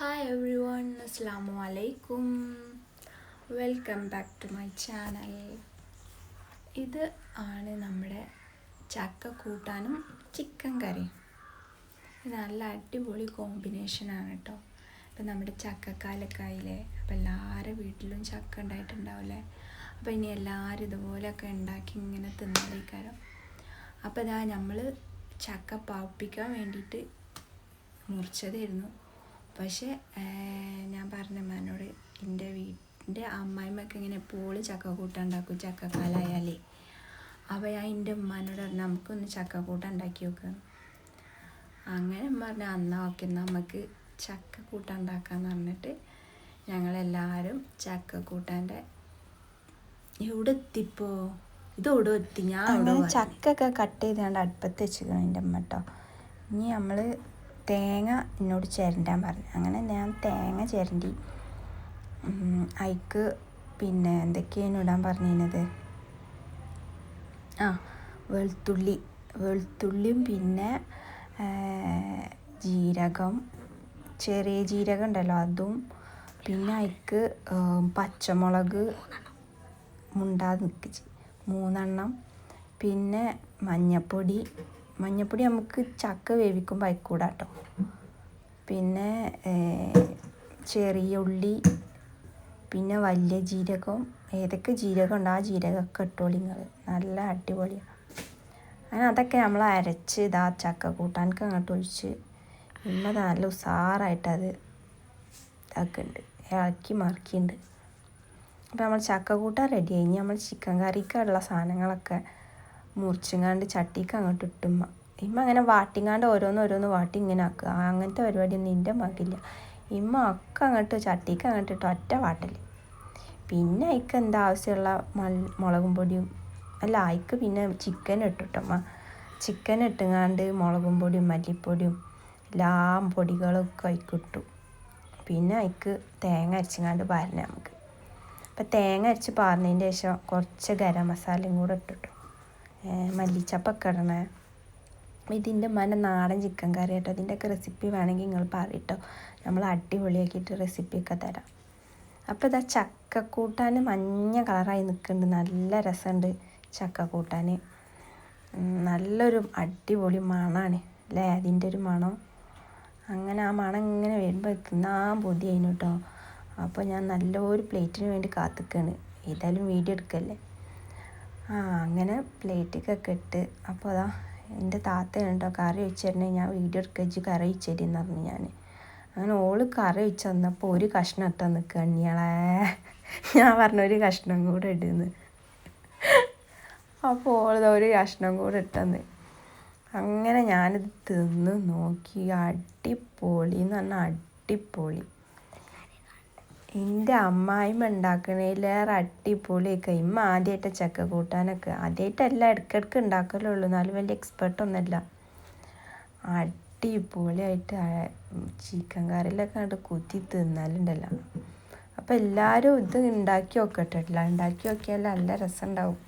Hi every one അസ്സാമു അലൈക്കും welcome back to my channel ഇത് ആണ് നമ്മുടെ ചക്ക കൂട്ടാനും ചിക്കൻ കറിയും. ഇത് നല്ല അടിപൊളി കോമ്പിനേഷനാണ് കേട്ടോ ഇപ്പം നമ്മുടെ ചക്കക്കാലക്കായില്ലേ അപ്പം എല്ലാവരുടെ വീട്ടിലും ചക്ക ഉണ്ടായിട്ടുണ്ടാവില്ലേ? അപ്പം ഇനി എല്ലാവരും ഇതുപോലെയൊക്കെ ഉണ്ടാക്കി ഇങ്ങനെ തിന്നാലേക്കാരം അപ്പോൾ ഇതാ നമ്മൾ ചക്ക പാപ്പിക്കാൻ വേണ്ടിയിട്ട് മുറിച്ചതായിരുന്നു. പക്ഷേ ഞാൻ പറഞ്ഞ മാനോട് എന്റെ വീട്ടിന്റെ അമ്മായിമ്മക്ക് ഇങ്ങനെ എപ്പോഴും ചക്ക കൂട്ടം ഉണ്ടാക്കും ചക്കക്കാലായാലേ. അപ്പോൾ ഞാൻ എന്റെ ഉമ്മാനോട് പറഞ്ഞു നമുക്കൊന്ന് ചക്ക ഉണ്ടാക്കി നോക്കാം. അങ്ങനെ പറഞ്ഞ അന്നാ ഓക്കെ നമുക്ക് ചക്ക ഉണ്ടാക്കാന്ന് പറഞ്ഞിട്ട് ഞങ്ങളെല്ലാവരും ചക്ക കൂട്ടാന്റെ എവിടെ എത്തിപ്പോ ഇതോടെ എത്തി? ഞാൻ ചക്കൊക്കെ കട്ട് ചെയ്താണ്ട് അടുപ്പത്ത് വെച്ചിരിക്കണം എന്റെ അമ്മ കേട്ടോ ഇനി നമ്മൾ തേങ്ങ എന്നോട് ചിരണ്ടാൻ പറഞ്ഞു. അങ്ങനെ ഞാൻ തേങ്ങ ചിരണ്ടി. അയക്ക് പിന്നെ എന്തൊക്കെയാണ് ഇടാൻ പറഞ്ഞിരുന്നത്? ആ വെളുത്തുള്ളി. വെളുത്തുള്ളിയും പിന്നെ ജീരകം. ചെറിയ ജീരകം ഉണ്ടല്ലോ അതും. പിന്നെ അതിക്ക് പച്ചമുളക് മുണ്ടാതെ നിൽക്കിച്ച് മൂന്നെണ്ണം. പിന്നെ മഞ്ഞപ്പൊടി. മഞ്ഞപ്പൊടി നമുക്ക് ചക്ക വേവിക്കുമ്പോൾ അയക്കൂടാ കേട്ടോ പിന്നെ ചെറിയ ഉള്ളി പിന്നെ വലിയ ജീരകം ഏതൊക്കെ ജീരകം ഉണ്ട് ആ ജീരകമൊക്കെ ഇട്ടോളി നിങ്ങൾ നല്ല അടിപൊളിയാണ്. അങ്ങനെ അതൊക്കെ നമ്മൾ അരച്ച് ഇതാ ചക്ക കൂട്ടാനൊക്കെ അങ്ങോട്ട് ഒഴിച്ച് ഇന്നത് നല്ല അത് ഇതാക്കുന്നുണ്ട് ഇളക്കി മറക്കിയിട്ടുണ്ട് അപ്പോൾ നമ്മൾ ചക്ക കൂട്ടാൻ റെഡിയായി ഇനി നമ്മൾ ചിക്കൻ കറിക്കുള്ള സാധനങ്ങളൊക്കെ മുറിച്ചിങ്ങാണ്ട് ചട്ടിക്ക് അങ്ങോട്ട് ഇട്ടുമ്മ. ഇമ്മ അങ്ങനെ വാട്ടിങ്ങാണ്ട് ഓരോന്ന് ഓരോന്ന് വാട്ടി ഇങ്ങനെ ആക്കുക. അങ്ങനത്തെ പരിപാടിയൊന്നും എന്റെ മകില്ല ഇമ്മ ഒക്കെ അങ്ങോട്ട് ചട്ടിക്ക് അങ്ങോട്ട് ഇട്ട്. ഒറ്റ വാട്ടൽ പിന്നെ അയക്ക് എന്താ ആവശ്യമുള്ള മുളകും പൊടിയും അല്ല അയക്ക് പിന്നെ ചിക്കൻ ഇട്ടിട്ടമ്മ ചിക്കൻ ഇട്ടുങ്ങാണ്ട് മുളകും പൊടിയും മല്ലിപ്പൊടിയും എല്ലാം പൊടികളൊക്കെ അതിക്കിട്ടു പിന്നെ അയക്ക് തേങ്ങ അരച്ചിങ്ങാണ്ട് പാരണ നമുക്ക്. അപ്പം തേങ്ങ അരച്ച് പാർന്നതിന്റെ ശേഷം കുറച്ച് ഗരം മസാലയും കൂടെ ഇട്ടിട്ടു. മല്ലിച്ചപ്പൊക്കെ ഇടണേ ഇതിന്റെ മന നാടൻ ചിക്കൻ കറി കേട്ടോ ഇതിന്റെയൊക്കെ റെസിപ്പി വേണമെങ്കിൽ നിങ്ങൾ പറയട്ടോ. നമ്മൾ അടിപൊളിയാക്കിയിട്ട് റെസിപ്പിയൊക്കെ തരാം. അപ്പോൾ ഇതാ ചക്കക്കൂട്ടാൻ മഞ്ഞ കളറായി നിൽക്കുന്നുണ്ട് നല്ല രസമുണ്ട് ചക്കക്കൂട്ടാൻ നല്ലൊരു അടിപൊളി മണമാണ് അല്ലേ അതിന്റെ ഒരു മണം. അങ്ങനെ ആ മണം ഇങ്ങനെ വരുമ്പോൾ തിന്നാൻ പൊതിയായിരുന്നു കേട്ടോ അപ്പോൾ ഞാൻ നല്ലൊരു പ്ലേറ്റിന് വേണ്ടി കാത്തിക്കാണ്. ഏതായാലും വീഡിയോ എടുക്കല്ലേ? ആ അങ്ങനെ പ്ലേറ്റിക്കൊക്കെ ഇട്ട് അപ്പോൾ അതാ എന്റെ താത്തയുണ്ടോ കറി വെച്ചിരുന്നേ ഞാൻ വീഡിയോ എടുക്കച്ച് കറി വെച്ചേരിന്ന് പറഞ്ഞു ഞാൻ അങ്ങനെ ഓൾ കറി വെച്ച് തന്നപ്പോൾ ഒരു കഷ്ണം ഇട്ടാൽ നിൽക്കുക അണ്ണിയാളെ. ഞാൻ പറഞ്ഞ ഒരു കഷ്ണം കൂടെ ഇടുന്ന്. അപ്പോൾ ഓളത് ഒരു കഷ്ണം കൂടെ ഇട്ടെന്ന് അങ്ങനെ ഞാനിത് തിന്ന് നോക്കി അടിപൊളി എന്ന് പറഞ്ഞാൽ അടിപൊളി. എന്റെ അമ്മായിമ്മ ഉണ്ടാക്കണേലേറെ അടിപൊളിയൊക്കെ ഇമ്മ ആദ്യമായിട്ട് ചക്ക കൂട്ടാനൊക്കെ. ആദ്യമായിട്ടല്ല ഇടയ്ക്കിടയ്ക്ക് ഉണ്ടാക്കലുള്ളൂ എന്നാലും വലിയ എക്സ്പെർട്ടൊന്നുമല്ല അടിപൊളിയായിട്ട് ചിക്കൻ കറിയിലൊക്കെ കണ്ട് കുത്തി തിന്നാലുണ്ടല്ലോ. അപ്പോൾ എല്ലാവരും ഇത് ഉണ്ടാക്കി നോക്കട്ടില്ല ഉണ്ടാക്കി നോക്കിയാൽ നല്ല രസമുണ്ടാവും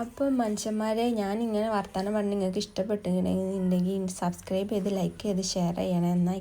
അപ്പോൾ മനുഷ്യന്മാരെ ഞാൻ ഇങ്ങനെ വർത്തമാനം പറഞ്ഞ് നിങ്ങൾക്ക് ഇഷ്ടപ്പെട്ടിട്ടുണ്ടെങ്കിൽ സബ്സ്ക്രൈബ് ചെയ്ത് ലൈക്ക് ചെയ്ത് ഷെയർ ചെയ്യണം. എന്നാൽ